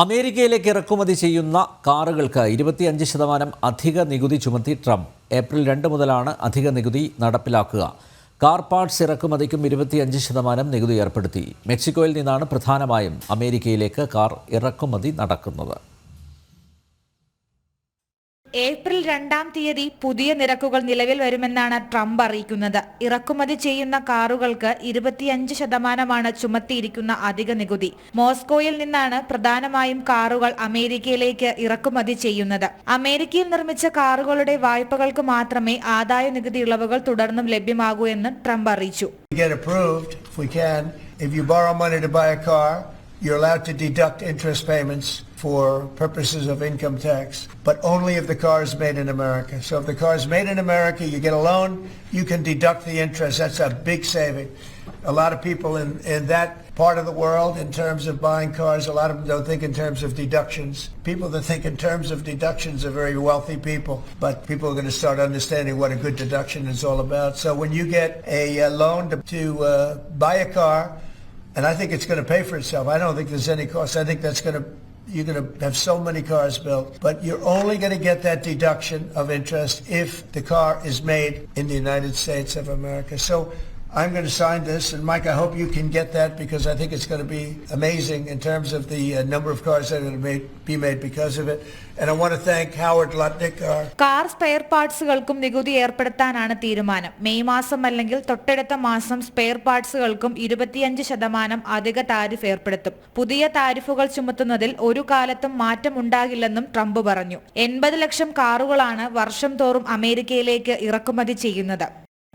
അമേരിക്കയിലേക്ക് ഇറക്കുമതി ചെയ്യുന്ന കാറുകൾക്ക് ഇരുപത്തിയഞ്ച് ശതമാനം അധിക നികുതി ചുമത്തി ട്രംപ്. ഏപ്രിൽ രണ്ട് മുതലാണ് അധിക നികുതി നടപ്പിലാക്കുക. കാർ പാർട്സ് ഇറക്കുമതിക്കും ഇരുപത്തിയഞ്ച് ശതമാനം നികുതി ഏർപ്പെടുത്തി. മെക്സിക്കോയിൽ നിന്നാണ് പ്രധാനമായും അമേരിക്കയിലേക്ക് കാർ ഇറക്കുമതി നടക്കുന്നത്. ഏപ്രിൽ രണ്ടാം തീയതി പുതിയ നിരക്കുകൾ നിലവിൽ വരുമെന്നാണ് ട്രംപ് അറിയിക്കുന്നത്. ഇറക്കുമതി ചെയ്യുന്ന കാറുകൾക്ക് ഇരുപത്തിയഞ്ച് ശതമാനമാണ് ചുമത്തിയിരിക്കുന്ന അധിക നികുതി. മോസ്കോയിൽ നിന്നാണ് പ്രധാനമായും കാറുകൾ അമേരിക്കയിലേക്ക് ഇറക്കുമതി ചെയ്യുന്നത്. അമേരിക്കയിൽ നിർമ്മിച്ച കാറുകളുടെ വായ്പകൾക്ക് മാത്രമേ ആദായ നികുതി ഇളവുകൾ തുടർന്നും ലഭ്യമാകൂ എന്ന് ട്രംപ് അറിയിച്ചു. You're allowed to deduct interest payments for purposes of income tax, but only if the car is made in America. So if the car is made in America, you get a loan, you can deduct the interest. That's a big saving. A lot of people in, in that part of the world, in terms of buying cars, a lot of them don't think in terms of deductions. People that think in terms of deductions are very wealthy people, but people are going to start understanding what a good deduction is all about. So when you get a uh, loan to, to uh, buy a car, and I think it's going to pay for itself. I don't think there's any cost. I think that's going to you're going to have so many cars built, but you're only going to get that deduction of interest if the car is made in the United States of America. So I'm going to sign this, and Mike, I hope you can get that because I think it's going to be amazing in terms of the uh, number of cars that are going to be made because of it. And I want to thank Howard Lutnick, our car spare പാർട്സുകൾക്കും നികുതി ഏർപ്പെടുത്താനാണ് തീരുമാനം May മാസം അല്ലെങ്കിൽ തൊട്ടടുത്ത മാസം spare പാർട്സുകൾക്കും ഇരുപത്തിയഞ്ച് ശതമാനം അധിക താരിഫ് ഏർപ്പെടുത്തും പുതിയ താരിഫുകൾ ചുമത്തുന്നതിൽ ഒരു കാലത്തും മാറ്റമുണ്ടാകില്ലെന്നും ട്രംപ് പറഞ്ഞു എൺപത് ലക്ഷം കാറുകളാണ് വർഷം തോറും അമേരിക്കയിലേക്ക് ഇറക്കുമതി ചെയ്യുന്നത്